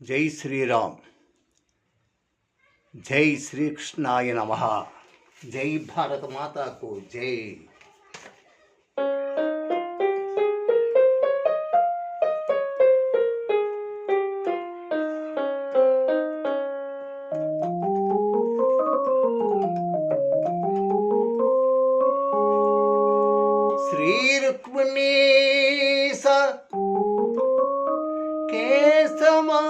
జై శ్రీరామ్ జై శ్రీకృష్ణాయ నమ జై భారత మాతాకు జై శ్రీ రుక్మిణీ స కేశమా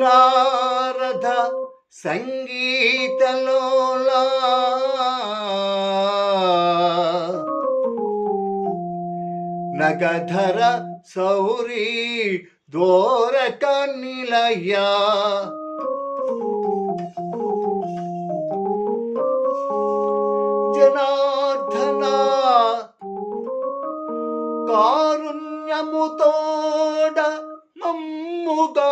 నారద సంగీతలోలా నగధర సౌరీ దోరక నిలయ జనార్దన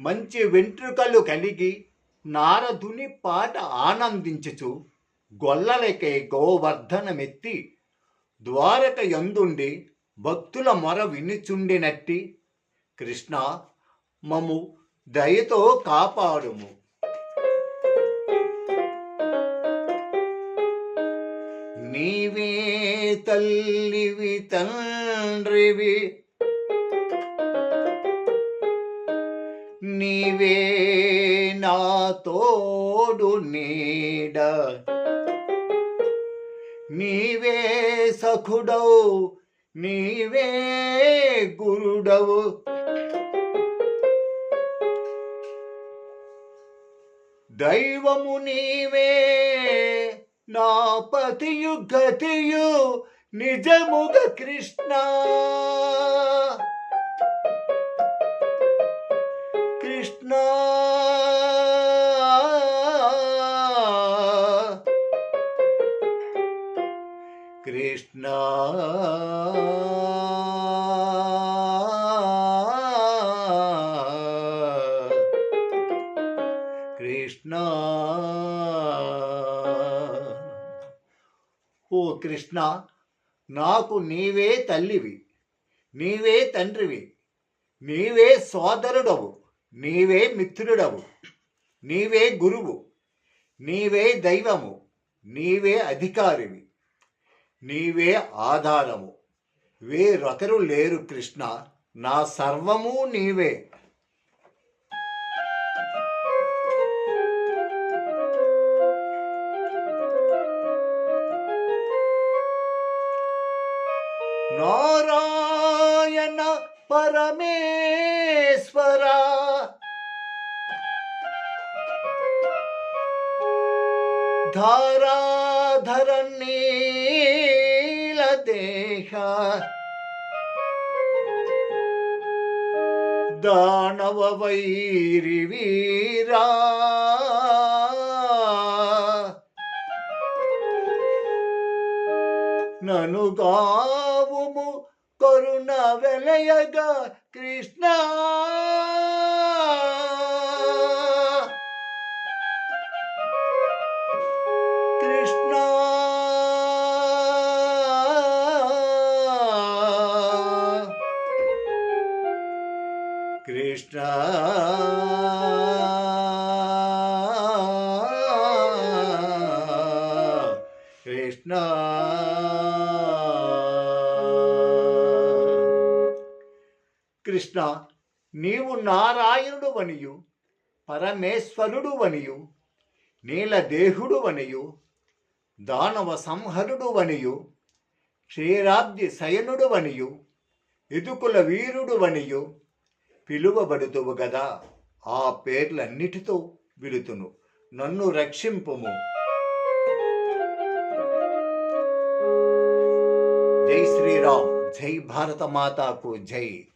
మంచి వెంట్రుకలు కలిగి నారదుని పాట ఆనందించుచు గొల్లలకే గోవర్ధనమెత్తి ద్వారక యందుండి భక్తుల మొర వినుచుండినట్టి కృష్ణ మము దయతో కాపాడుము. నీవే తల్లివి తండ్రివి నీవే నా తోడు నీడ. నీవే సఖుడవు నీవే గురుడవు. దైవము నీవే నా పతియు గతియు నిజముగ కృష్ణ. కృష్ణ కృష్ణ. కృష్ణ. ఓ కృష్ణ నాకు నీవే తల్లివి నీవే తండ్రివి నీవే సోదరుడవు. నీవే మిత్రుడవు నీవే గురువు నీవే దైవము నీవే అధికారివి నీవే ఆధారము. వేరొకరు లేరు కృష్ణ నా సర్వము నీవే. నారాయణ పరమే ధారాధర నీల దేహ దానవ వైరి వీరా. నను గావుము కరుణ వెలయగా కృష్ణ కృష్ణ. కృష్ణ. కృష్ణ. కృష్ణ నీవు నారాయణుడు వనియు పరమేశ్వరుడు వనియు నీలదేహుడు వనియు దానవ సంహరుడు వనియు క్షీరాబ్ది శయనుడు వనియు ఇదుకుల వీరుడు వనియు పిలువబడుతువు గదా. ఆ పేర్లన్నిటితో విడుతును. నన్ను రక్షింపుము. జై శ్రీరామ్. జై భారత మాతాకు జై.